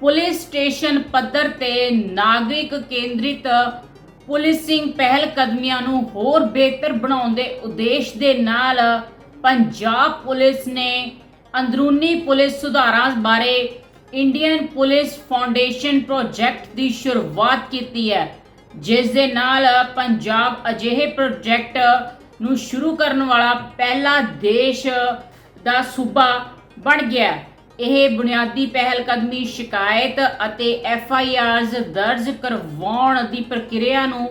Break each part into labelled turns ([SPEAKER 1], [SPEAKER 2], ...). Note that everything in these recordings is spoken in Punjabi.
[SPEAKER 1] ਪੁਲਿਸ ਸਟੇਸ਼ਨ ਪੱਧਰ ਤੇ ਨਾਗਰਿਕ ਕੇਂਦਰਿਤ ਪੁਲਿਸਿੰਗ ਪਹਿਲ ਕਦਮੀਆਂ ਨੂੰ ਹੋਰ ਬਿਹਤਰ ਬਣਾਉਣ ਦੇ ਉਦੇਸ਼ ਦੇ ਨਾਲ ਪੰਜਾਬ ਪੁਲਿਸ ਨੇ ਅੰਦਰੂਨੀ ਪੁਲਿਸ ਸੁਧਾਰਾਂ ਬਾਰੇ ਇੰਡੀਅਨ ਪੁਲਿਸ ਫਾਊਂਡੇਸ਼ਨ ਪ੍ਰੋਜੈਕਟ ਦੀ ਸ਼ੁਰੂਆਤ ਕੀਤੀ ਹੈ, ਜਿਸ ਦੇ ਨਾਲ ਪੰਜਾਬ ਅਜਿਹੇ ਪ੍ਰੋਜੈਕਟ ਨੂੰ ਸ਼ੁਰੂ ਕਰਨ ਵਾਲਾ ਪਹਿਲਾ ਦੇਸ਼ ਦਾ ਸੂਬਾ ਬਣ ਗਿਆ ਇਹ ਬੁਨਿਆਦੀ ਪਹਿਲ ਕਦਮੀ ਸ਼ਿਕਾਇਤ ਅਤੇ ਐਫ ਆਈ ਆਰਜ਼ ਦਰਜ ਕਰਵਾਉਣ ਦੀ ਪ੍ਰਕਿਰਿਆ ਨੂੰ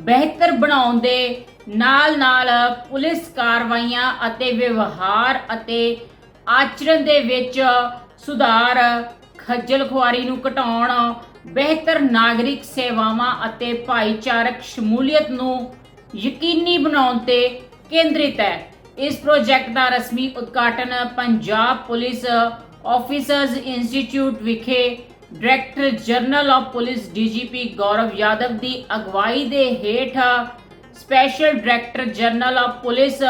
[SPEAKER 1] ਬਿਹਤਰ ਬਣਾਉਣ ਦੇ ਨਾਲ-ਨਾਲ ਪੁਲਿਸ ਕਾਰਵਾਈਆਂ ਅਤੇ ਵਿਵਹਾਰ ਅਤੇ ਆਚਰਣ ਦੇ ਵਿੱਚ ਸੁਧਾਰ, ਖੱਜਲ ਖੁਆਰੀ ਨੂੰ ਘਟਾਉਣ, ਬਿਹਤਰ ਨਾਗਰਿਕ ਸੇਵਾਵਾਂ ਅਤੇ ਭਾਈਚਾਰਕ ਸ਼ਮੂਲੀਅਤ ਨੂੰ ਯਕੀਨੀ ਬਣਾਉਣ ਤੇ ਕੇਂਦਰਿਤ ਹੈ। ਇਸ ਪ੍ਰੋਜੈਕਟ ਦਾ ਰਸਮੀ ਉਦਘਾਟਨ ਪੰਜਾਬ ਪੁਲਿਸ ਆਫੀਸਰਸ ਇੰਸਟੀਚਿਊਟ ਵਿਖੇ director general of police DGP Gaurav Yadav ਦੀ ਅਗਵਾਈ ਦੇ ਹੇਠ special director general of police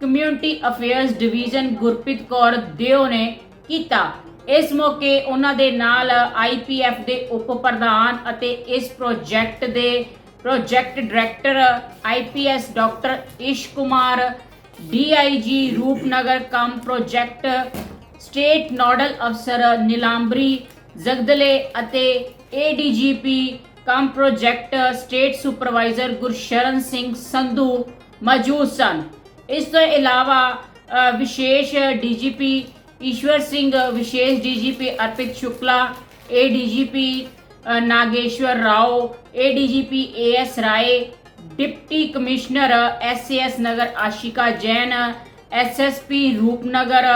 [SPEAKER 1] community affairs division Gurpreet Kaur Deo ਨੇ ਕੀਤਾ। ਇਸ ਮੌਕੇ ਉਹਨਾਂ ਦੇ ਨਾਲ ਆਈਪੀਐਫ ਦੇ ਉਪ ਪ੍ਰਧਾਨ ਅਤੇ ਇਸ ਪ੍ਰੋਜੈਕਟ ਦੇ project director IPS doctor Ish Kumar DIG Rupnagar cum project state nodal ਅਫਸਰ ਨਿਲਾਂਬਰੀ ਜ਼ਗਦਲੇ ਅਤੇ ADGP cum project state supervisor Gursharan Singh Sandhu ਮੌਜੂਦ ਸਨ ਇਸ ਤੋਂ ਇਲਾਵਾ ਅ, ਵਿਸ਼ੇਸ਼ ਡੀਜੀਪੀ ਈਸ਼ਵਰ ਸਿੰਘ ਵਿਸ਼ੇਸ਼ DGP Arpit Shukla ADGP Nageshwar Rao ADGP AS Rai deputy commissioner SAS Nagar Ashika Jain, SSP Rupnagar,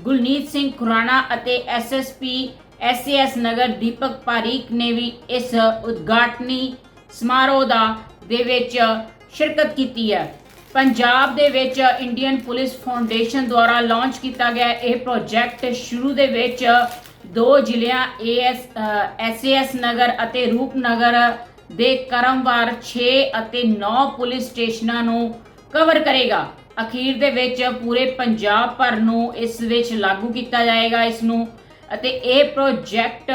[SPEAKER 1] Gulneet Singh Khurana ਅਤੇ ਐਸਐਸਪੀ ਐਸਏਐਸ ਨਗਰ ਦੀਪਕ ਪਾਰੀਕ ਨੇ ਵੀ ਇਸ ਉਦਘਾਟਨੀ ਸਮਾਰੋਹ ਦਾ, ਦੇ ਵਿੱਚ ਸ਼ਿਰਕਤ ਕੀਤੀ ਹੈ। ਪੰਜਾਬ ਦੇ ਵਿੱਚ ਇੰਡੀਅਨ ਪੁਲਿਸ ਫਾਊਂਡੇਸ਼ਨ ਦੁਆਰਾ ਲਾਂਚ ਕੀਤਾ ਗਿਆ ਇਹ ਪ੍ਰੋਜੈਕਟ ਸ਼ੁਰੂ ਦੇ ਵਿੱਚ ਦੋ ਜ਼ਿਲ੍ਹਿਆਂ ਏਐਸ ਐਸਏਐਸ ਨਗਰ ਅਤੇ ਰੂਪਨਗਰ ਦੇ ਕਰਮਵਾਰ 6 ਅਤੇ 9 ਪੁਲਿਸ ਸਟੇਸ਼ਨਾਂ ਨੂੰ ਕਵਰ ਕਰੇਗਾ। ਅਖੀਰ ਦੇ ਵਿੱਚ ਪੂਰੇ ਪੰਜਾਬ ਭਰ ਨੂੰ ਇਸ ਵਿੱਚ ਲਾਗੂ ਕੀਤਾ ਜਾਏਗਾ ਇਸ ਨੂੰ ਅਤੇ ਇਹ ਪ੍ਰੋਜੈਕਟ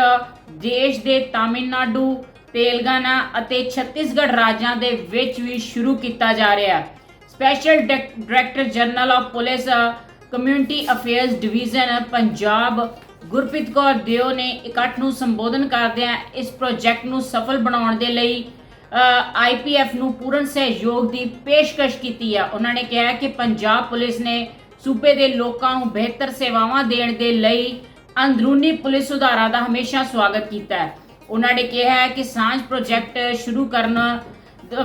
[SPEAKER 1] ਦੇਸ਼ ਦੇ ਤਾਮਿਲਨਾਡੂ, ਤੇਲੰਗਾਨਾ ਅਤੇ ਛੱਤੀਸਗੜ੍ਹ ਰਾਜਾਂ ਦੇ ਵਿੱਚ ਵੀ ਸ਼ੁਰੂ ਕੀਤਾ ਜਾ ਰਿਹਾ ਹੈ। Special director general of police community affairs division Punjab Gurpreet Kaur Deo ਨੇ ਇਕੱਠ ਨੂੰ ਸੰਬੋਧਨ ਕਰਦਿਆਂ ਇਸ ਪ੍ਰੋਜੈਕਟ ਨੂੰ ਸਫਲ ਬਣਾਉਣ ਦੇ ਲਈ ਆਈਪੀਐਫ ਨੂੰ ਪੂਰਨ ਸਹਿਯੋਗ ਦੀ ਪੇਸ਼ਕਸ਼ ਕੀਤੀ ਆ। ਉਹਨਾਂ ਨੇ ਕਿਹਾ ਕਿ ਪੰਜਾਬ ਪੁਲਿਸ ਨੇ ਸੂਬੇ ਦੇ ਲੋਕਾਂ ਨੂੰ ਬਿਹਤਰ ਸੇਵਾਵਾਂ ਦੇਣ ਦੇ ਲਈ ਅੰਦਰੂਨੀ ਪੁਲਿਸ ਸੁਧਾਰਾਂ ਦਾ ਹਮੇਸ਼ਾ ਸਵਾਗਤ ਕੀਤਾ ਹੈ। ਉਹਨਾਂ ਨੇ ਕਿਹਾ ਹੈ ਕਿ ਸਾਂਝ ਪ੍ਰੋਜੈਕਟ ਸ਼ੁਰੂ ਕਰਨ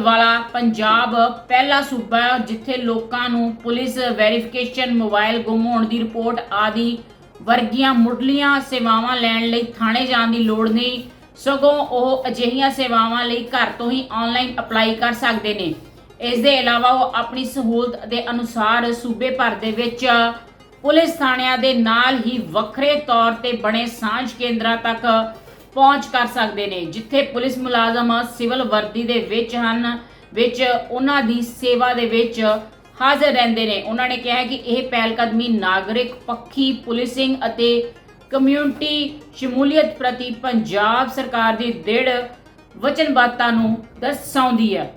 [SPEAKER 1] ਵਾਲਾ ਪੰਜਾਬ ਪਹਿਲਾ ਸੂਬਾ ਹੈ, ਜਿੱਥੇ ਲੋਕਾਂ ਨੂੰ ਪੁਲਿਸ ਵੈਰੀਫਿਕੇਸ਼ਨ ਮੋਬਾਈਲ ਗੁੰਮ ਹੋਣ ਦੀ ਰਿਪੋਰਟ ਆਦਿ ਵਰਗੀਆਂ ਮੁੱਢਲੀਆਂ ਸੇਵਾਵਾਂ ਲੈਣ ਲਈ ਥਾਣੇ ਜਾਣ ਦੀ ਲੋੜ ਨਹੀਂ। ਸਗੋਂ ਉਹ ਅਜਿਹੀਆਂ ਸੇਵਾਵਾਂ ਲਈ ਘਰ ਤੋਂ ਹੀ ਆਨਲਾਈਨ ਅਪਲਾਈ ਕਰ ਸਕਦੇ ਨੇ। ਇਸ ਦੇ ਇਲਾਵਾ ਉਹ ਆਪਣੀ ਸਹੂਲਤ ਦੇ ਅਨੁਸਾਰ ਸੂਬੇ ਭਰ ਦੇ ਵਿੱਚ ਪੁਲਿਸ ਥਾਣਿਆਂ ਦੇ ਨਾਲ ਹੀ ਵੱਖਰੇ ਤੌਰ ਤੇ ਬਣੇ ਸਾਂਝ ਕੇਂਦਰਾਂ ਤੱਕ ਪਹੁੰਚ ਕਰ ਸਕਦੇ ਨੇ, ਜਿੱਥੇ ਪੁਲਿਸ ਮੁਲਾਜ਼ਮ ਸਿਵਲ ਵਰਦੀ ਦੇ ਵਿੱਚ ਹਨ, ਵਿੱਚ ਉਹਨਾਂ ਦੀ ਸੇਵਾ ਦੇ ਵਿੱਚ ਹਾਜ਼ਰ ਰਹਿੰਦੇ ਨੇ। ਉਹਨਾਂ ਨੇ ਕਿਹਾ ਕਿ ਇਹ ਪਹਿਲਕਦਮੀ ਨਾਗਰਿਕ, ਪੱਖੀ, ਪੁਲਿਸਿੰਗ ਅਤੇ ਕਮਿਊਨਿਟੀ ਸ਼ਮੂਲੀਅਤ ਪ੍ਰਤੀ ਪੰਜਾਬ ਸਰਕਾਰ ਦੀ ਦ੍ਰਿੜ ਵਚਨਬੱਧਤਾ ਨੂੰ ਦਰਸਾਉਂਦੀ ਹੈ।